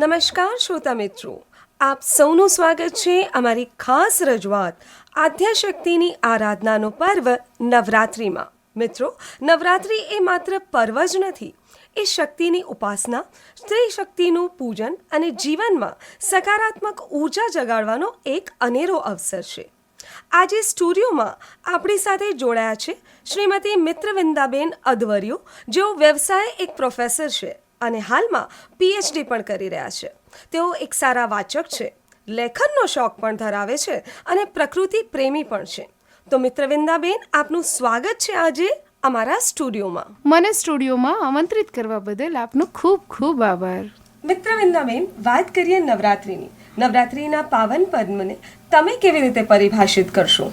નમસ્કાર, શ્રોતા મિત્રો. આપ સૌનું સ્વાગત છે અમારી ખાસ રજૂઆત આદ્યાશક્તિની આરાધનાનો પર્વ નવરાત્રિમાં. મિત્રો, નવરાત્રિ એ માત્ર પર્વ જ નથી, એ શક્તિની ઉપાસના સ્ત્રી શક્તિનું પૂજન અને જીવનમાં સકારાત્મક ઊર્જા જગાડવાનો એક અનેરો અવસર છે. આજે સ્ટુડિયોમાં આપણી સાથે જોડાયા છે શ્રીમતી મિત્રવિંદાબેન અદવરિયો, જેઓ વ્યવસાય એક પ્રોફેસર છે. અને હાલમાં પીએચડી પણ કરી રહ્યા છે. તેઓ એક સારા વાચક છે. લેખનનો શોખ પણ ધરાવે છે અને પ્રકૃતિ પ્રેમી પણ છે. તો મિત્રવિંદાબેન આપનું સ્વાગત છે આજે અમારા સ્ટુડિયોમાં. મને સ્ટુડિયોમાં આમંત્રિત કરવા બદલ આપનો ખૂબ ખૂબ આભાર. મિત્રવિંદાબેન વાત કરીએ નવરાત્રિની. નવરાત્રિના પાવન પદ્મને તમે કેવી રીતે પરિભાષિત કરશો?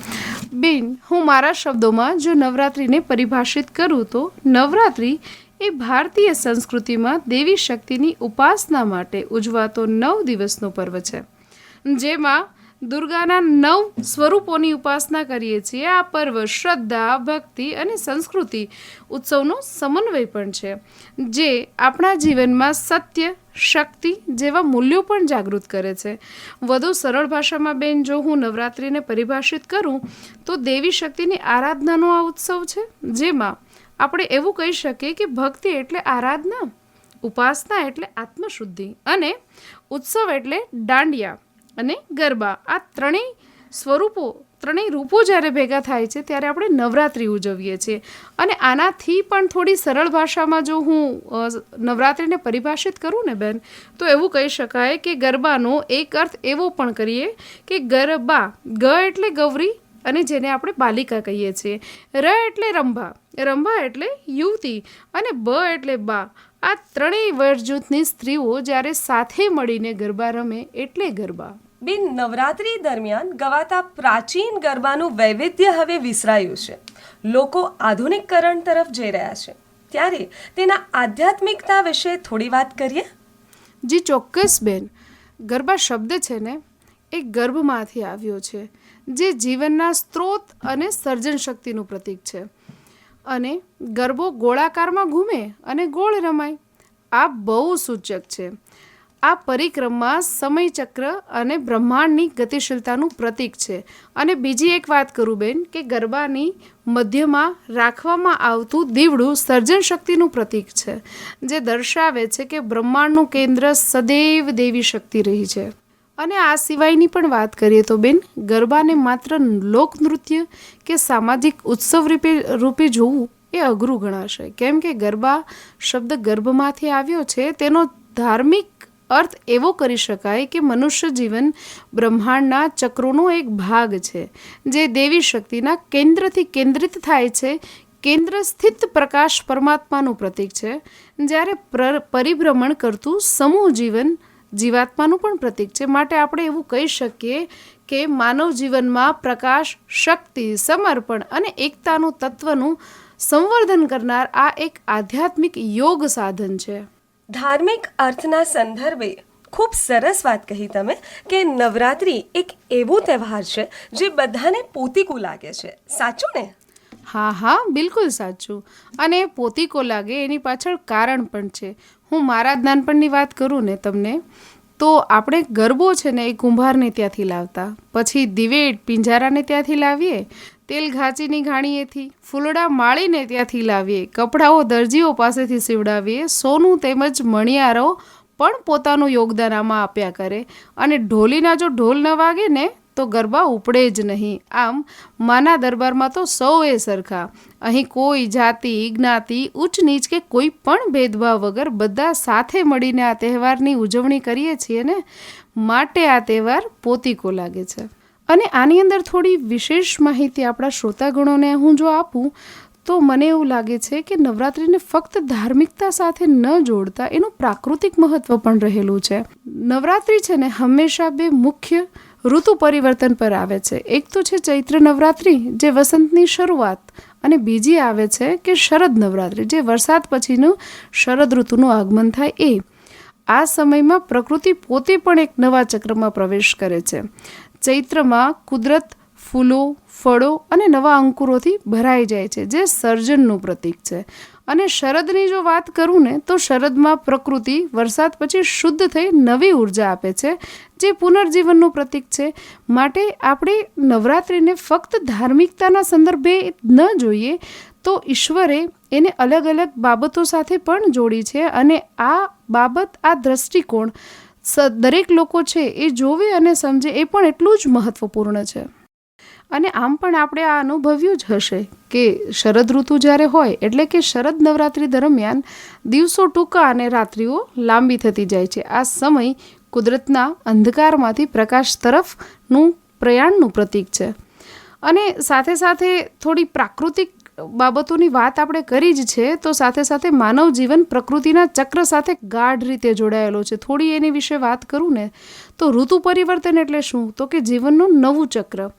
બેન હું મારા શબ્દોમાં જો નવરાત્રિને પરિભાષિત કરું તો નવરાત્રિ એ ભારતીય સંસ્કૃતિમાં દેવી શક્તિની ઉપાસના માટે ઉજવાતો નવ દિવસનો પર્વ છે. જેમાં દુર્ગાના નવ સ્વરૂપોની ઉપાસના કરીએ છીએ. આ પર્વ શ્રદ્ધા, ભક્તિ અને સંસ્કૃતિ ઉત્સવનો સમન્વય પણ છે, જે આપણા જીવનમાં સત્ય, શક્તિ જેવા મૂલ્યો પણ જાગૃત કરે છે. વધુ સરળ ભાષામાં, બેન, જો હું નવરાત્રિને પરિભાષિત કરું, તો દેવી શક્તિની આરાધનાનો આ ઉત્સવ છે, જેમાં આપણે એવું કહી શકીએ કે ભક્તિ એટલે આરાધના, ઉપાસના એટલે આત્મશુદ્ધિ અને ઉત્સવ એટલે દાંડિયા અને ગરબા. આ ત્રણેય સ્વરૂપો, ત્રણેય રૂપો જ્યારે ભેગા થાય છે ત્યારે આપણે નવરાત્રિ ઉજવીએ છીએ. અને આનાથી પણ થોડી સરળ ભાષામાં જો હું નવરાત્રિને પરિભાષિત કરું ને બેન, તો એવું કહી શકાય કે ગરબાનો એક અર્થ એવો પણ કરીએ કે ગરબા, ગ એટલે ગૌરી અને જેને આપણે બાલિકા કહીએ છીએ. ર એટલે રંભા રંભા એટલે યુવતી અને બ એટલે બા. આ ત્રણેય વરજૂથની સ્ત્રીઓ જ્યારે સાથે મળીને ગરબા રમે એટલે ગરબા. બેન નવરાત્રી દરમિયાન ગવાતા પ્રાચીન ગરબાનું વૈવિધ્ય હવે વિસરાયું છે. લોકો આધુનિકકરણ તરફ જઈ રહ્યા છે. ત્યારે તેના આધ્યાત્મિકતા વિશે થોડી વાત કરીએ? જી ચોક્કસ બેન. ગરબા શબ્દ છે ને એ ગર્ભમાંથી આવ્યો છે. જે જીવનના સ્ત્રોત અને સર્જન શક્તિનું પ્રતીક છે. અને ગરબો ગોળાકારમાં ઘૂમે અને ગોળ રમાય. આ બહુ સૂચક છે. આ પરિક્રમા સમયચક્ર અને બ્રહ્માંડની ગતિશીલતાનું પ્રતીક છે. અને બીજી એક વાત કરું બેન, કે ગરબાની મધ્યમાં રાખવામાં આવતું દીવડું સર્જન શક્તિનું પ્રતીક છે, જે દર્શાવે છે કે બ્રહ્માંડનું કેન્દ્ર સદૈવ દેવી શક્તિ રહી છે. અને આ સિવાયની પણ વાત કરીએ તો બેન, ગરબાને માત્ર લોકનૃત્ય કે સામાજિક ઉત્સવ રૂપે રૂપે જોવું એ અઘરું ગણાશે. કેમ કે ગરબા શબ્દ ગર્ભમાંથી આવ્યો છે, તેનો ધાર્મિક અર્થ એવો કરી શકાય કે મનુષ્ય જીવન બ્રહ્માંડના ચક્રોનો એક ભાગ છે, જે દેવી શક્તિના કેન્દ્રથી કેન્દ્રિત થાય છે કેન્દ્ર સ્થિત પ્રકાશ પરમાત્માનું પ્રતીક છે. જ્યારે પરિભ્રમણ કરતું સમૂહ જીવન જીવાત્માનું પણ પ્રતીક છે. માટે આપણે એવું કહી શકીએ કે માનવ જીવનમાં પ્રકાશ શક્તિ સમર્પણ અને એકતાનું તત્વનું સંવર્ધન કરનાર આ એક આધ્યાત્મિક યોગ સાધન છે. ધાર્મિક અર્થના સંદર્ભે ખૂબ સરસ વાત કહી તમે કે નવરાત્રિ એક એવો તહેવાર છે જે બધાને પોતીકું લાગે છે. સાચું ને? હા હા બિલકુલ સાચું. અને પોતીકો લાગે એની પાછળ કારણ પણ છે. હું મારા નાનપણની વાત કરું ને તમને, તો આપણે ગરબો છે ને એ કુંભારને ત્યાંથી લાવતા. પછી દિવેટ પિંજારાને ત્યાંથી લાવીએ, તેલ ઘાંચીની ઘાણીએથી, ફૂલડા માળીને ત્યાંથી લાવીએ, કપડાઓ દરજીઓ પાસેથી સીવડાવીએ, સોનું તેમજ મણિયારો પણ પોતાનું યોગદાન આમાં આપ્યા કરે. અને ઢોલીના જો ઢોલ ન વાગે ને તો ગરબા ઉપડે જ નહીં. આમ, માના દરબારમાં તો સૌએ સરખા. અહીં કોઈ જાતિ, જ્ઞાતિ ઉચ્ચ નીચ કે કોઈ પણ ભેદભાવ વગર બધા સાથે મળીને આ તહેવારની ઉજવણી કરીએ છીએ ને, માટે આ તહેવાર પોતીકો લાગે છે. અને આની અંદર થોડી વિશેષ માહિતી આપણા શ્રોતાગણોને હું જો આપું, તો મને એવું લાગે છે કે નવરાત્રિને ફક્ત ધાર્મિકતા સાથે ન જોડતા એનું પ્રાકૃતિક મહત્વ પણ રહેલું છે. નવરાત્રિ છે ને હંમેશા બે મુખ્ય ઋતુ પરિવર્તન પર આવે છે. એક તો છે ચૈત્ર નવરાત્રિ, જે વસંતની શરૂઆત, અને બીજી આવે છે કે શરદ નવરાત્રિ, જે વરસાદ પછીનું શરદ ઋતુનું આગમન થાય એ. આ સમયમાં પ્રકૃતિ પોતે પણ એક નવા ચક્રમાં પ્રવેશ કરે છે. ચૈત્રમાં કુદરત, ફૂલો, ફળો અને નવા અંકુરોથી ભરાઈ જાય છે, જે સર્જનનું પ્રતીક છે. અને શરદની જો વાત કરું ને, તો શરદમાં પ્રકૃતિ, વરસાદ પછી શુદ્ધ થઈ નવી ઊર્જા આપે છે, જે પુનર્જીવનનું પ્રતીક છે. માટે આપણે નવરાત્રિને ફક્ત ધાર્મિકતાના સંદર્ભે ન જોઈએ, તો ઈશ્વરે એને અલગ અલગ બાબતો સાથે પણ જોડી છે અને આ બાબત, આ દ્રષ્ટિકોણ દરેક લોકો છે એ જોવે અને સમજે એ પણ એટલું જ મહત્વપૂર્ણ છે. અને આમ પણ આપણે આ અનુભવ્યું જ હશે કે શરદ ઋતુ જ્યારે હોય, એટલે કે શરદ નવરાત્રિ દરમિયાન દિવસો ટૂંકા અને રાત્રિઓ લાંબી થતી જાય છે. આ સમય કુદરતના અંધકારમાંથી પ્રકાશ તરફનું પ્રયાણનું પ્રતીક છે. અને સાથે સાથે થોડી પ્રાકૃતિક બાબતોની વાત આપણે કરી જ છે, તો સાથે સાથે માનવ જીવન પ્રકૃતિના ચક્ર સાથે ગાઢ રીતે જોડાયેલો છે. થોડી એની વિશે વાત કરું ને, તો ઋતુ પરિવર્તન એટલે શું? તો કે જીવનનું નવું ચક્ર.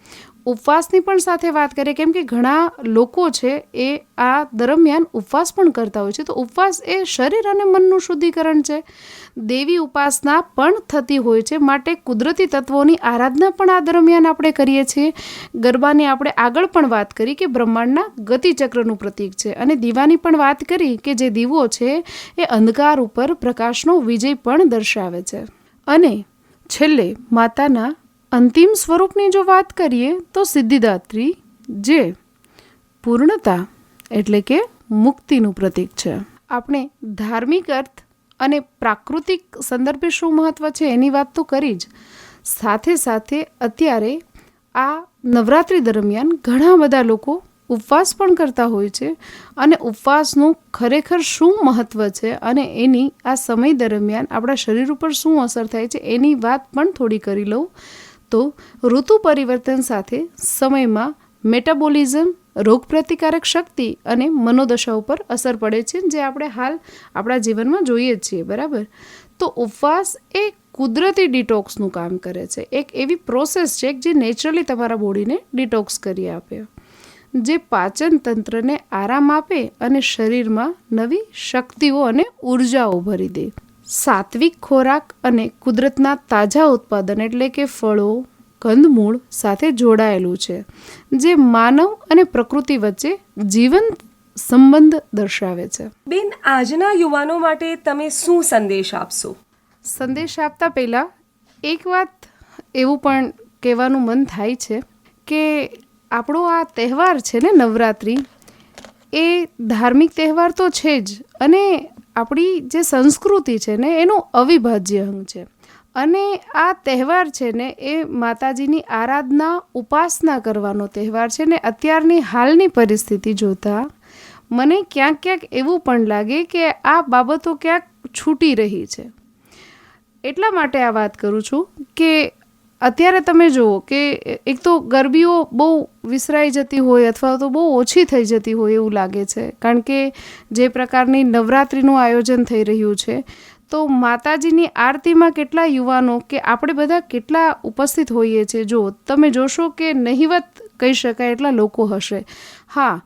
ઉપવાસની પણ સાથે વાત કરીએ, કેમ કે ઘણા લોકો છે એ આ દરમિયાન ઉપવાસ પણ કરતા હોય છે. તો ઉપવાસ એ શરીર અને મનનું શુદ્ધિકરણ છે. દેવી ઉપાસના પણ થતી હોય છે. માટે કુદરતી તત્વોની આરાધના પણ આ દરમિયાન આપણે કરીએ છીએ. ગરબાની આપણે આગળ પણ વાત કરી કે બ્રહ્માંડના ગતિચક્રનું પ્રતીક છે. અને દીવાની પણ વાત કરી કે જે દીવો છે એ અંધકાર ઉપર પ્રકાશનો વિજય પણ દર્શાવે છે. અને છેલ્લે માતાના અંતિમ સ્વરૂપની જો વાત કરીએ, તો સિદ્ધિદાત્રી જે પૂર્ણતા એટલે કે મુક્તિનું પ્રતીક છે. આપણે ધાર્મિક અર્થ અને પ્રાકૃતિક સંદર્ભે શું મહત્વ છે એની વાત તો કરી જ. સાથે સાથે અત્યારે આ નવરાત્રિ દરમિયાન ઘણા બધા લોકો ઉપવાસ પણ કરતા હોય છે અને ઉપવાસનું ખરેખર શું મહત્ત્વ છે અને એની આ સમય દરમિયાન આપણા શરીર ઉપર શું અસર થાય છે એની વાત પણ થોડી કરી લઉં. તો ઋતુ પરિવર્તન સાથે સમયમાં મેટાબોલિઝમ, રોગપ્રતિકારક શક્તિ અને મનોદશા ઉપર અસર પડે છે, જે આપણે હાલ આપણા જીવનમાં જોઈએ જ છીએ, બરાબર? તો ઉપવાસ એ કુદરતી ડિટોક્સનું કામ કરે છે. એક એવી પ્રોસેસ છે જે નેચરલી તમારા બોડીને ડિટોક્સ કરી આપે. જે પાચન તંત્રને આરામ આપે અને શરીરમાં નવી શક્તિઓ અને ઉર્જાઓ ભરી દે. સાત્વિક ખોરાક અને કુદરતના તાજા ઉત્પાદન એટલે કે ફળો કંદમૂળ સાથે જોડાયેલું છે જે માનવ અને પ્રકૃતિ વચ્ચે જીવંત સંબંધ દર્શાવે છે. બેન આજના યુવાનો માટે તમે શું સંદેશ આપશો? સંદેશ આપતા પહેલાં એક વાત એવું પણ કહેવાનું મન થાય છે કે આપણો આ તહેવાર છે ને નવરાત્રિ એ ધાર્મિક તહેવાર તો છે જ અને આપણી જે સંસ્કૃતિ છે ને, એનું અવિભાજ્ય અંગ છે. અને આ તહેવાર છે ને, એ માતાજીની આરાધના, ઉપાસના કરવાનો તહેવાર છે ને, અત્યારની હાલની પરિસ્થિતિ જોતાં મને ક્યાંક ક્યાંક એવું પણ લાગે કે આ બાબતો ક્યાંક છૂટી રહી છે. એટલા માટે આ વાત કરું છું કે અત્યારે તમે જુઓ કે એક તો ગરબીઓ બહુ વિસરાઈ જતી હોય અથવા તો બહુ ઓછી થઈ જતી હોય એવું લાગે છે. કારણ કે જે પ્રકારની નવરાત્રિનું આયોજન થઈ રહ્યું છે, તો માતાજીની આરતીમાં કેટલા યુવાનો કે આપણે બધા કેટલા ઉપસ્થિત હોઈએ છીએ? જો, તમે જોશો કે નહિવત કહી શકાય એટલા લોકો હશે. હા,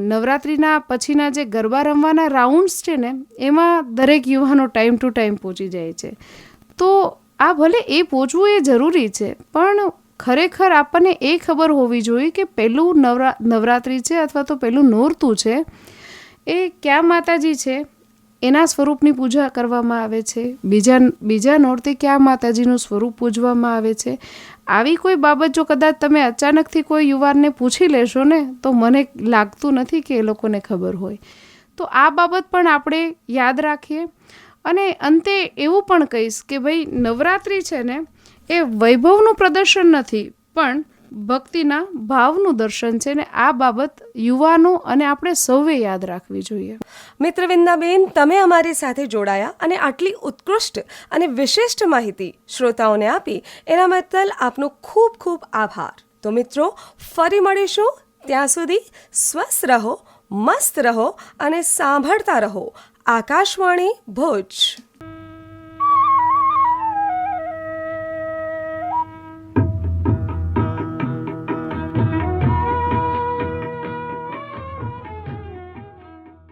નવરાત્રિના પછીના જે ગરબા રમવાના રાઉન્ડ્સ છે ને, એમાં દરેક યુવાનો ટાઈમ ટુ ટાઈમ પહોંચી જાય છે. તો આ ભલે એ પહોંચવું એ જરૂરી છે, પણ ખરેખર આપણને એ ખબર હોવી જોઈએ કે પહેલું નવરા, નવરાત્રિ છે અથવા તો પહેલું નોરતું છે, એ ક્યાં માતાજી છે? એના સ્વરૂપની પૂજા કરવામાં આવે છે. બીજા બીજા નોરતે ક્યાં માતાજીનું સ્વરૂપ પૂજવામાં આવે છે? આવી કોઈ બાબત જો કદાચ તમે અચાનકથી કોઈ યુવાનને પૂછી લેશો ને, તો મને લાગતું નથી કે એ લોકોને ખબર હોય. તો આ બાબત પણ આપણે યાદ રાખીએ. અને અંતે એવું પણ કહીશ કે ભાઈ, નવરાત્રિ છે ને, એ વૈભવનું પ્રદર્શન નથી, પણ ભક્તિના ભાવનું દર્શન છે ને, આ બાબત યુવાનો અને આપણે સૌએ યાદ રાખવી જોઈએ. મિત્ર વિંદાબેન, તમે અમારી સાથે જોડાયા અને આટલી ઉત્કૃષ્ટ અને વિશિષ્ટ માહિતી શ્રોતાઓને આપી, એના બદલ આપનો ખૂબ ખૂબ આભાર. તો મિત્રો, ફરી મળીશું ત્યાં સુધી સ્વસ્થ રહો, મસ્ત રહો અને સાંભળતા રહો. આકાશવાણી ભુજ.